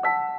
you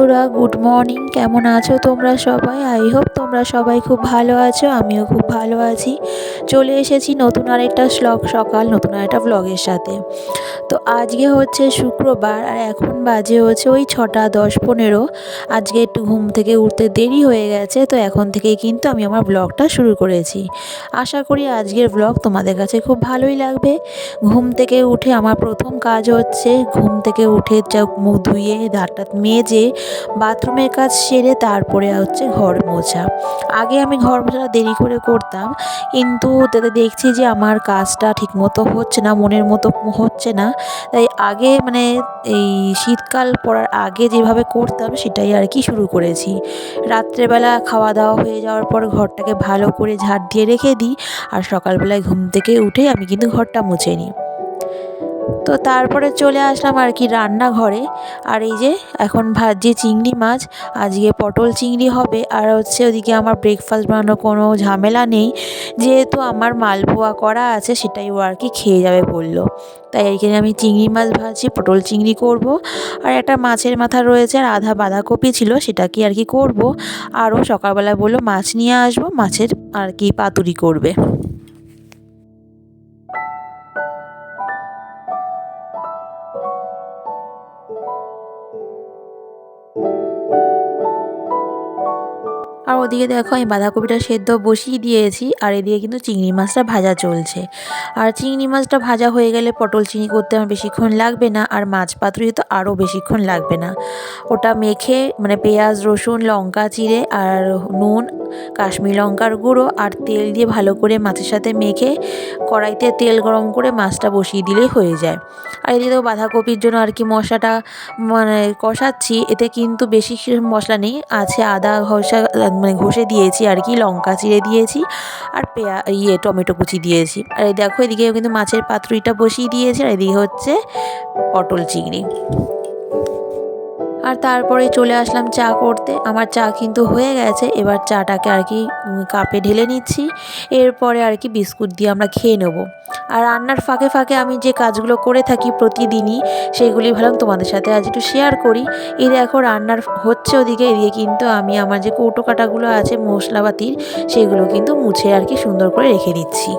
বন্ধুরা good morning কেমন আছো তোমরা সবাই? আই হোপ তোমরা সবাই খুব ভালো আছো, আমিও খুব ভালো আছি। চলে এসেছি নতুন আরেকটা শ্লগ সকাল, নতুন আরেকটা ব্লগের সাথে। তো আজকে হচ্ছে শুক্রবার, আর এখন বাজে হচ্ছে ওই ছটা দশ পনেরো। আজকে একটু ঘুম থেকে উঠতে দেরি হয়ে গেছে, তো এখন থেকেই কিন্তু আমি আমার ব্লগটা শুরু করেছি। আশা করি আজকের ব্লগ তোমাদের কাছে খুব ভালোই লাগবে। ঘুম থেকে উঠে আমার প্রথম কাজ হচ্ছে ঘুম থেকে উঠে যা মুখ ধুয়ে দাঁত টাত মেজে, বাথরুমের কাজ সেরে তারপরে হচ্ছে ঘর মোছা। আগে আমি ঘর মোছাটা দেরি করে করতাম, কিন্তু তাতে দেখছি যে আমার কাজটা ঠিকমতো হচ্ছে না, মনের মতো হচ্ছে না। তাই আগে মানে এই শীতকাল পড়ার আগে যেভাবে করতাম সেটাই আর কি শুরু করেছি। রাত্রেবেলা খাওয়া দাওয়া হয়ে যাওয়ার পর ঘরটাকে ভালো করে ঝাড় দিয়ে রেখে দিই। আর সকালবেলায় ঘুম থেকে উঠে আমি কিন্তু ঘরটা মুছে নিই। তো তারপরে চলে আসলাম আর কি রান্নাঘরে। আর এই যে এখন ভাজছি চিংড়ি মাছ, আজকে পটল চিংড়ি হবে। আর হচ্ছে ওদিকে আমার ব্রেকফাস্ট বানানোর কোনো ঝামেলা নেই। যেহেতু আমার মালপোয়া করা আছে, সেটাই ও আর কি খেয়ে যাবে বলল। তাই এইখানে আমি চিংড়ি মাছ ভাজছি, পটল চিংড়ি করব। আর একটা মাছের মাথা রয়েছে, আর আধা বাঁধাকপি ছিল, সেটা কি আর কি করব। আরও সকালবেলা বলল মাছ নিয়ে আসব, মাছের আর কি পাতুরি করবে। আর ওদিকে দেখো আমি বাঁধাকপিটা সেদ্ধ বসিয়ে দিয়েছি, আর এদিকে কিন্তু চিংড়ি মাছটা ভাজা চলছে। আর চিংড়ি মাছটা ভাজা হয়ে গেলে পটল চিনি করতে আমার বেশিক্ষণ লাগবে না, আর মাছ পাতুরি তো আরও বেশিক্ষণ লাগবে না। ওটা মেখে মানে পেঁয়াজ, রসুন, লঙ্কা, চিড়ে, আর নুন, কাশ্মীর লঙ্কার গুঁড়ো, আর তেল দিয়ে ভালো করে মাছের সাথে মেখে কড়াইতে তেল গরম করে মাছটা বসিয়ে দিলেই হয়ে যায়। আর এদিকে তো বাঁধাকপির জন্য আর কি মশলাটা মানে কষাচ্ছি, এতে কিন্তু বেশি মশলা নেই, আছে আদা ঘষা মানে ঘষে দিয়েছি আর কি, লঙ্কা চিড়ে দিয়েছি আর পেঁয়া ইয়ে টমেটো কুচি দিয়েছি। আর এই দেখো এদিকে কিন্তু মাছের পাতুরিটা বসিয়ে দিয়েছি আর এদিকে হচ্ছে পটল চিংড়ি। আর তারপরে চলে আসলাম চা করতে। আমার চা কিন্তু হয়ে গেছে, এবার চাটাকে আর কি কাপে ঢেলে নিচ্ছি। এরপরে আর কি বিস্কুট দিয়ে আমরা খেয়ে নেব। আর রান্নার ফাঁকে ফাঁকে আমি যে কাজগুলো করে থাকি প্রতিদিনই, সেগুলি ভাবলাম তোমাদের সাথে আজ একটু শেয়ার করি। এই দেখো রান্নার হচ্ছে ওদিকে, এদিকে কিন্তু আমি আমার যে কৌটো কাটাগুলো আছে মশলাপাতির, সেগুলো কিন্তু মুছে আর কি সুন্দর করে রেখে দিচ্ছি।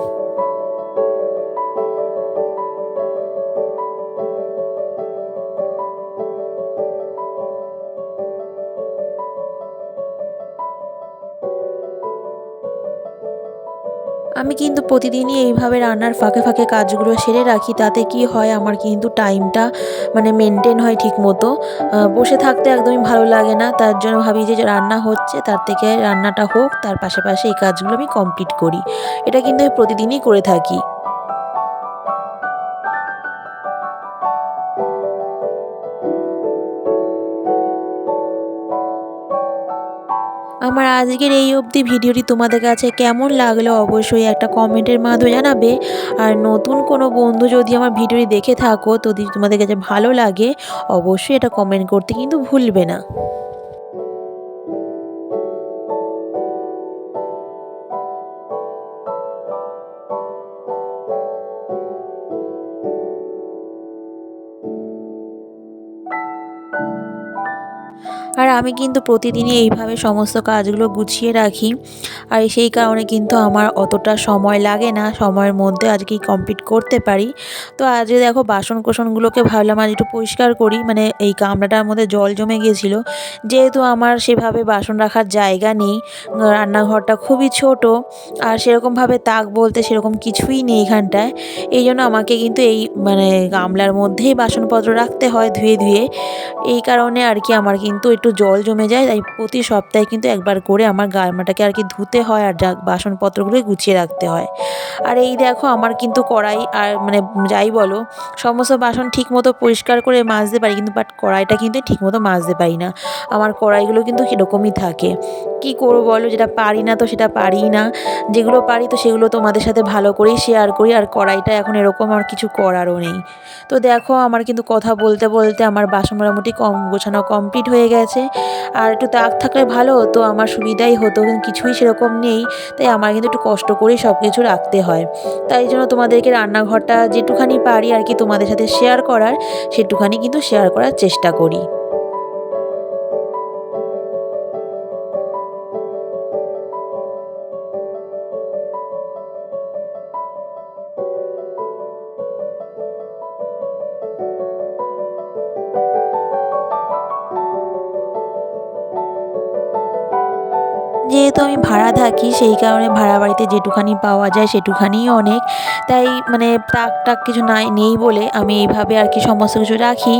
আমি কিন্তু প্রতিদিনই এইভাবে রান্নার ফাঁকে ফাঁকে কাজগুলো সেরে রাখি, তাতে কি হয় আমার কিন্তু টাইমটা মানে মেনটেন হয় ঠিক মতো বসে থাকতে একদমই ভালো লাগে না, তার জন্য ভাবি যে রান্না হচ্ছে তার থেকে রান্নাটা হোক, তার পাশে পাশে এই কাজগুলো আমি কমপ্লিট করি। এটা কিন্তু আমি প্রতিদিনই করে থাকি। আমার আজকের এই অবধি ভিডিওটি তোমাদের কাছে কেমন লাগল অবশ্যই একটা কমেন্টের মাধ্যমে জানাবে। আর নতুন কোনো বন্ধু যদি আমার ভিডিওটি দেখে থাকো তো তোমাদের কাছে ভালো লাগে, অবশ্যই এটা কমেন্ট করতে কিন্তু ভুলবে না। আমি কিন্তু প্রতিদিনই এইভাবে সমস্ত কাজগুলো গুছিয়ে রাখি। আর সেই কারণে কিন্তু আমার অতটা সময় লাগে না, সময়ের মধ্যে আজকেই কমপ্লিট করতে পারি। তো আজকে দেখো বাসন কোসনগুলোকে ভাবলাম আজ একটু পরিষ্কার করি মানে এই গামলাটার মধ্যে জল জমে গিয়েছিল যেহেতু আমার সেভাবে বাসন রাখার জায়গা নেই, রান্নাঘরটা খুবই ছোট, আর সেরকমভাবে তাক বলতে সেরকম কিছুই নেই এখানটায়। এই জন্য আমাকে কিন্তু এই মানে গামলার মধ্যেই বাসনপত্র রাখতে হয় ধুয়ে ধুয়ে। এই কারণে আর কি আমার কিন্তু একটু জল জমে যায়, তাই প্রতি সপ্তাহে কিন্তু একবার করে আমার গামলাটাকে আর কি ধুতে হয় আর যা বাসনপত্রগুলো গুছিয়ে রাখতে হয়। আর এই দেখো আমার কিন্তু কড়াই আর মানে যাই বলো, সমস্ত বাসন ঠিক মতো পরিষ্কার করে মাজতে পারি কিন্তু বাট কড়াইটা কিন্তু ঠিক মতো মাজতে পারি না। আমার কড়াইগুলো কিন্তু কীরকমই থাকে। কি করব বলো, যেটা পারি না তো সেটা পারি না। যেগুলো পারি তো সেগুলো তোমাদের সাথে ভালো করেই শেয়ার করি আর কড়াইটা এখন এরকম আর কিছু করারও নেই। তো দেখো আমার কিন্তু কথা বলতে বলতে আমার বাসন মোটামুটি কম গোছানো কমপ্লিট হয়ে গেছে। আর একটু তাক থাকলে ভালো হতো, আমার সুবিধাই হতো, কিন্তু কিছুই সেরকম নেই। তাই আমার কিন্তু একটু কষ্ট করেই সব কিছু রাখতে হয়। তাই জন্য তোমাদেরকে রান্নাঘরটা যেটুখানি পারি আর কি তোমাদের সাথে শেয়ার করার, সেটুখানি কিন্তু শেয়ার করার চেষ্টা করি। যেহেতু আমি ভাড়া থাকি, সেই কারণে ভাড়া বাড়িতে যেটুখানি পাওয়া যায় সেটুখানিই অনেক। তাই মানে তাক টাক কিছু নাই, নেই বলে আমি এইভাবে আর কি সমস্ত কিছু রাখি।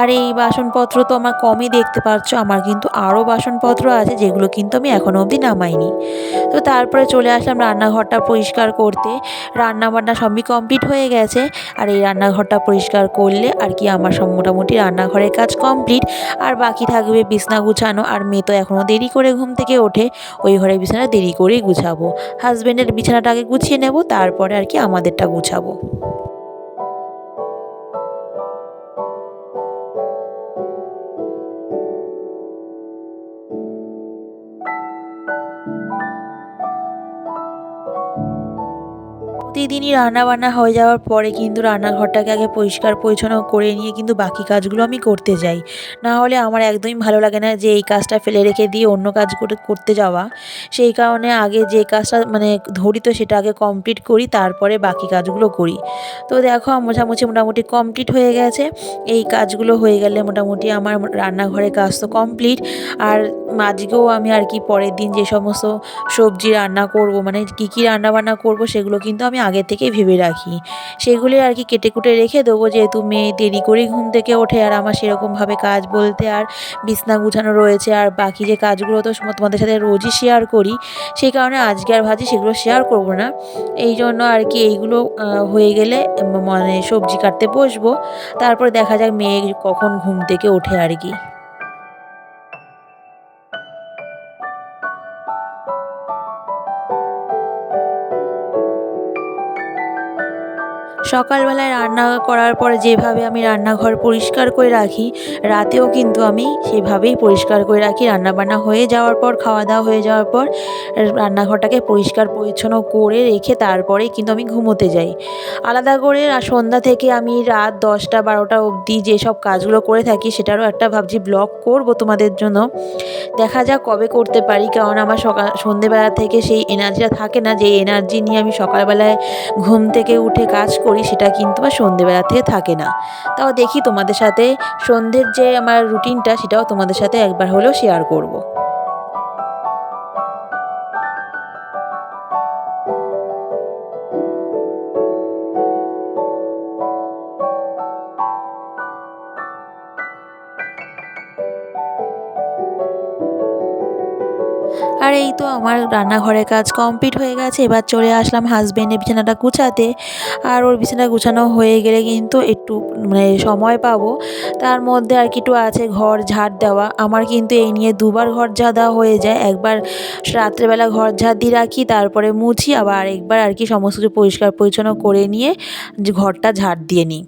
আর এই বাসনপত্র তো আমার কমই দেখতে পাচ্ছ, আমার কিন্তু আরও বাসনপত্র আছে যেগুলো কিন্তু আমি এখনও অবধি নামাইনি। তো তারপরে চলে আসলাম রান্নাঘরটা পরিষ্কার করতে। রান্না বান্না সবই কমপ্লিট হয়ে গেছে। আর এই রান্নাঘরটা পরিষ্কার করলে আর কি আমার সব মোটামুটি রান্নাঘরের কাজ কমপ্লিট। আর বাকি থাকবে বিছনা গুছানো, আর মেয়ে তো এখনও দেরি করে ঘুম থেকে ওঠে। ওই ঘরের বিছানা দেরি করেই গুছাবো। হাজব্যান্ডের বিছানাটা আগে গুছিয়ে নেব, তারপরে আর কি আমাদেরটা গুছাবো। প্রতিদিনই রান্নাবান্না হয়ে যাওয়ার পরে কিন্তু রান্নাঘরটাকে আগে পরিষ্কার পরিচ্ছন্ন করে নিয়ে কিন্তু বাকি কাজগুলো আমি করতে যাই। না হলে আমার একদমই ভালো লাগে না যে এই কাজটা ফেলে রেখে দিয়ে অন্য কাজ করে, করতে যাওয়া। সেই কারণে আগে যে কাজটা মানে ধরি তো সেটা আগে কমপ্লিট করি, তারপরে বাকি কাজগুলো করি। তো দেখো মোছামুছি মোটামুটি কমপ্লিট হয়ে গেছে। এই কাজগুলো হয়ে গেলে মোটামুটি আমার রান্নাঘরের কাজ তো কমপ্লিট আর আজকেও আমি আর কি পরের দিন যে সমস্ত সবজি রান্না করব মানে কী কী রান্না বান্না করব, সেগুলো কিন্তু আমি আগে থেকেই ভেবে রাখি। সেগুলি আর কি কেটে কুটে রেখে দেবো যেহেতু মেয়ে, দেরি করেই ঘুম থেকে ওঠে আর আমার সেরকমভাবে কাজ বলতে আর বিছনা গুছানো রয়েছে আর বাকি যে কাজগুলো তো তোমাদের সাথে রোজই শেয়ার করি, সেই কারণে আজকে আর ভাজি সেগুলো শেয়ার করব না। এই জন্য আর কি এইগুলো হয়ে গেলে মানে সবজি কাটতে বসবো। তারপরে দেখা যাক মেয়ে কখন ঘুম থেকে ওঠে আর কি। সকালবেলায় রান্না করার পরে যেভাবে আমি রান্নাঘর পরিষ্কার করে রাখি, রাতেও কিন্তু আমি সেভাবেই পরিষ্কার করে রাখি। রান্নাবান্না হয়ে যাওয়ার পর খাওয়া দাওয়া হয়ে যাওয়ার পর, রান্নাঘরটাকে পরিষ্কার পরিচ্ছন্ন করে রেখে তারপরেই কিন্তু আমি ঘুমোতে যাই। আলাদা করে সন্ধ্যা থেকে আমি রাত দশটা বারোটা অবধি যেসব কাজগুলো করে থাকি, সেটারও একটা ভাবছি ব্লগ করব তোমাদের জন্য। দেখা যাক কবে করতে পারি, কারণ আমার সকাল, সন্ধেবেলা থেকে সেই এনার্জিটা থাকে না, যে এনার্জি নিয়ে আমি সকালবেলায় ঘুম থেকে উঠে কাজ করি সেটা কিন্তু আমার সন্ধেবেলা থেকে থাকে না। তাও দেখি তোমাদের সাথে সন্ধ্যের যে আমার রুটিনটা সেটাও তোমাদের সাথে একবার হলেও শেয়ার করব। আর এই তো আমার রান্নাঘরের কাজ কমপ্লিট হয়ে গেছে। এবার চলে আসলাম হাজব্যান্ডের বিছানাটা গুছাতে। আর ওর বিছানা গুছানো হয়ে গেলে কিন্তু একটু মানে সময় পাবো। তার মধ্যে আর কি একটু আছে, ঘর, ঝাড় দেওয়া। আমার কিন্তু এই নিয়ে দুবার ঘর ঝাড় দেওয়া হয়ে যায়। একবার রাত্রেবেলা ঘর ঝাড় দিয়ে রাখি, তারপরে মুছি। আবার আরেকবার আর কি সমস্ত কিছু পরিষ্কার পরিচ্ছন্ন করে নিয়ে ঘরটা ঝাড় দিয়ে নিই।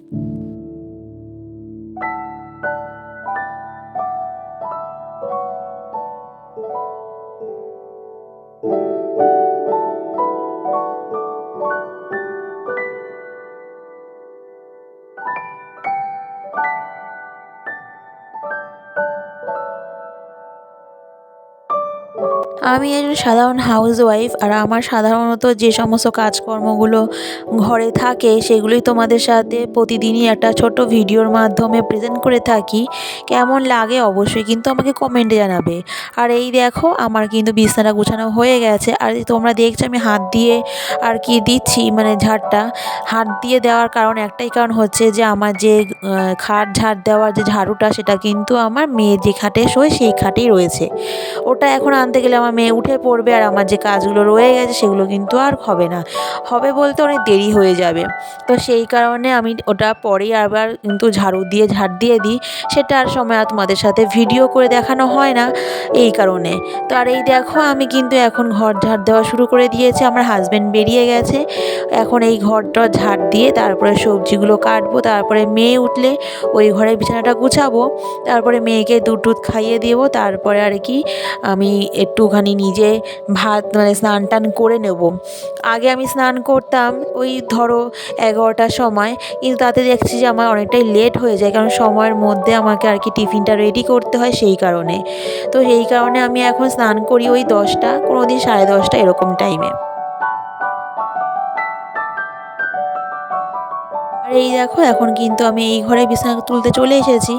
আমি একজন সাধারণ হাউস ওয়াইফ আর আমার সাধারণত যে সমস্ত কাজকর্মগুলো ঘরে থাকে সেগুলোই তোমাদের সাথে প্রতিদিনই একটা ছোট্ট ভিডিওর মাধ্যমে প্রেজেন্ট করে থাকি। কেমন লাগে অবশ্যই কিন্তু আমাকে কমেন্টে জানাবে। আর এই দেখো, আমার কিন্তু বিছানা গুছানো হয়ে গেছে। আর তোমরা দেখছ আমি হাত দিয়ে আর কি দিচ্ছি মানে ঝাড়টা। হাত দিয়ে দেওয়ার কারণ একটাই কারণ হচ্ছে যে আমার যে খাট ঝাড় দেওয়ার যে ঝাড়ুটা সেটা কিন্তু আমার মেয়ে যে খাটে শোয় সেই খাটেই রয়েছে। ওটা এখন আনতে গেলে আমার মেয়ে উঠে পড়বে আর আমার যে কাজগুলো রয়ে গেছে সেগুলো কিন্তু আর হবে না। হবে বলতে অনেক দেরি হয়ে যাবে। তো সেই কারণে আমি ওটা পরেই আবার কিন্তু ঝাড়ু দিয়ে, ঝাড় দিয়ে দিই। সেটা আর সময় আর তোমাদের সাথে ভিডিও করে দেখানো হয় না এই কারণে। তো আর এই দেখো, আমি কিন্তু এখন ঘর ঝাড় দেওয়া শুরু করে দিয়েছি। আমার হাজব্যান্ড বেরিয়ে গেছে। এখন এই ঘরটা ঝাড় দিয়ে তারপরে সবজিগুলো কাটবো। তারপরে মেয়ে উঠলে ওই ঘরে বিছানাটা গুছাবো। তারপরে মেয়েকে দুধ টুধ খাইয়ে দেবো। তারপরে আর কি আমি একটুখানি নিজে ভাত মানে স্নান টান করে নেব। আগে আমি স্নান করতাম ওই ধরো এগারোটার সময়, কিন্তু তাতে দেখছি যে আমার অনেকটাই লেট হয়ে যায়, কারণ সময়ের মধ্যে আমাকে আর কি টিফিনটা রেডি করতে হয় সেই কারণে। তো সেই কারণে আমি এখন স্নান করি ওই দশটা কোনো দিন সাড়ে দশটা এরকম টাইমে আর এই দেখো, এখন কিন্তু আমি এই ঘরে বিছানা তুলতে চলে এসেছি।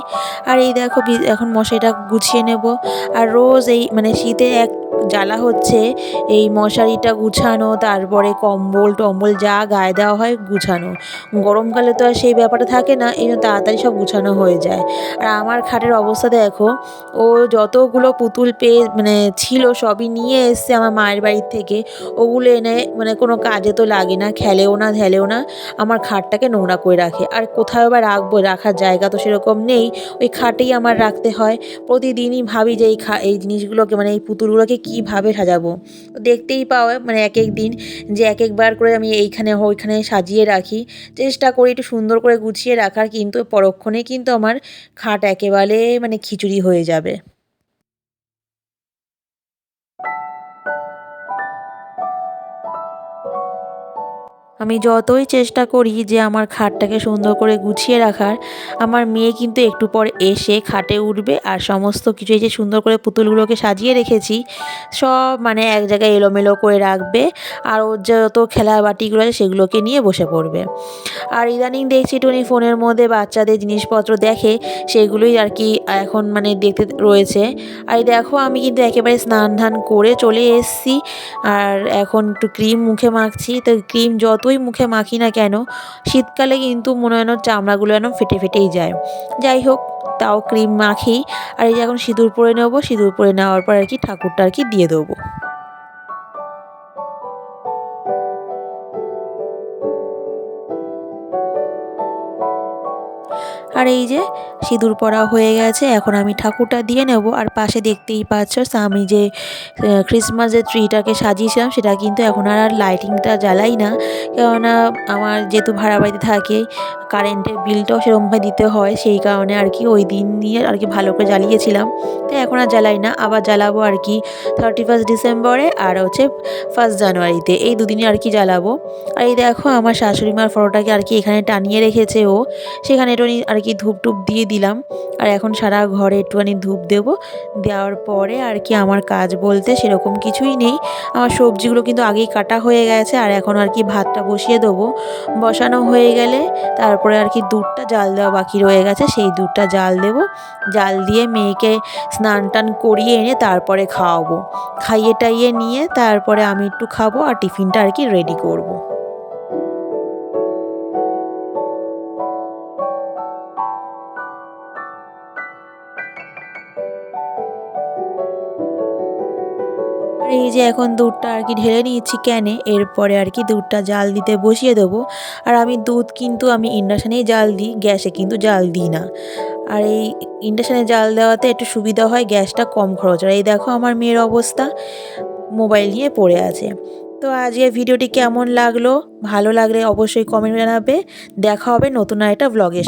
আর এই দেখো, এখন মশারিটা গুছিয়ে নেব। আর রোজ এই মানে শীতে এক জ্বালা হচ্ছে, এই মশারিটা গুছানো, তারপরে কম্বল টম্বল যা গায়ে দেওয়া হয় গুছানো। গরমকালে তো আর সেই ব্যাপারটা থাকে না, এই জন্য তাড়াতাড়ি সব গুছানো হয়ে যায়। আর আমার খাটের অবস্থা দেখো, ও যতগুলো পুতুল পেয়ে মানে ছিল সবই নিয়ে এসছে আমার মায়ের বাড়ির থেকে। ওগুলো এনে মানে কোনো কাজে তো লাগে না, খেলেও না ধ্যালেও না, আমার খাটটাকে নোংরা করে রাখে। আর কোথাও বা রাখব, রাখার জায়গা তো সেরকম নেই, ওই খাটেই আমার রাখতে হয়। প্রতিদিনই ভাবি যে এই খা, এই জিনিসগুলোকে মানে এই পুতুলগুলোকে কীভাবে সাজাবো? তো দেখতেই পাও মানে এক এক দিন যে এক একবার করে আমি এইখানে ওইখানে সাজিয়ে রাখি। চেষ্টা করি একটু সুন্দর করে গুছিয়ে রাখার, কিন্তু পরক্ষণে কিন্তু আমার খাট একেবারে মানে খিচুড়ি হয়ে যাবে। আমি যতই চেষ্টা করি যে আমার খাটটাকে সুন্দর করে গুছিয়ে রাখার, আমার মেয়ে কিন্তু একটু পর এসে খাটে উঠবে আর সমস্ত কিছু এই যে সুন্দর করে পুতুলগুলোকে সাজিয়ে রেখেছি, সব মানে এক জায়গায় এলোমেলো করে রাখবে আর ওর যত খেলা বাটিগুলো আছে সেগুলোকে নিয়ে বসে পড়বে। আর ইদানিং দেখছি একটুখানি ফোনের মধ্যে বাচ্চাদের জিনিসপত্র দেখে সেগুলোই আর কি এখন মানে দেখতে রয়েছে। আর দেখো আমি কিন্তু একেবারে স্নান ধান করে চলে এসেছি আর এখন একটু ক্রিম মুখে মাখছি, তো ক্রিম যতই মুখে মাখি না কেন? শীতকালে কিন্তু মনে হয় চামড়াগুলো যেন ফেটে ফেটেই যায়। যাই হোক, তাও ক্রিম মাখি। আর এই যে এখন সিঁদুর পরে নেব, সিঁদুর পরে নেওয়ার পর আর কি ঠাকুরটা আর কি দিয়ে দেবো। আর এই যে সিঁদুর পরা হয়ে গেছে, এখন আমি ঠাকুরটা দিয়ে নেব। আর পাশে দেখতেই পাচ্ছ আমি যে ক্রিসমাস যে ট্রিটাকে সাজিয়েছিলাম, সেটা কিন্তু এখন আর আর লাইটিংটা জ্বালাই না। কেননা আমার যেহেতু ভাড়া বাড়িতে থাকে কারেন্টের বিলটাও সেরকমভাবে দিতে হয়, সেই কারণে আর কি ওই দিন নিয়ে আর কি ভালো করে জ্বালিয়েছিলাম। তো এখন আর জ্বালাই না, আবার জ্বালাবো আর কি থার্টি ফার্স্ট ডিসেম্বরে আর হচ্ছে ফার্স্ট জানুয়ারিতে এই দুদিনই আর কি জ্বালাবো। আর এই দেখো আমার শাশুড়ি মার ফটোটাকে আর কি এখানে টানিয়ে রেখেছে ও। সেখানে একটুখানি আর কি ধূপ টুপ দিয়ে দিলাম। আর এখন সারা ঘরে একটুখানি ধূপ দেবো। দেওয়ার পরে আর কি আমার কাজ বলতে সেরকম কিছুই নেই। আমার সবজিগুলো কিন্তু আগেই কাটা হয়ে গেছে। আর এখন আর কি ভাতটা বসিয়ে দেবো। বসানো হয়ে গেলে তারপরে আর কি দুধটা জাল দেওয়া বাকি রয়ে গেছে। সেই দুধটা জাল দেবো। জাল দিয়ে মেয়েকে স্নান টান করিয়ে এনে তারপরে খাওয়াবো। খাইয়ে টাইয়ে নিয়ে তারপরে আমি একটু খাব। আর টিফিনটা আর কি রেডি করব। এই যে এখন দুধটা আর কি ঢেলে নিয়েছি ক্যানে, এরপরে আর কি দুধটা জাল দিতে বসিয়ে দেবো। আর আমি দুধ কিন্তু আমি ইন্ডাকশানেই জাল দিই, গ্যাসে কিন্তু জাল দিই না। আর এই ইন্ডাকশানে জাল দেওয়াতে একটু সুবিধা হয়, গ্যাসটা কম খরচ আর এই দেখো আমার মেয়ের অবস্থা, মোবাইল নিয়ে পড়ে আছে। তো আজকের ভিডিওটি কেমন লাগল? ভালো লাগলে অবশ্যই কমেন্ট জানাবে। দেখা হবে নতুন একটা ব্লগে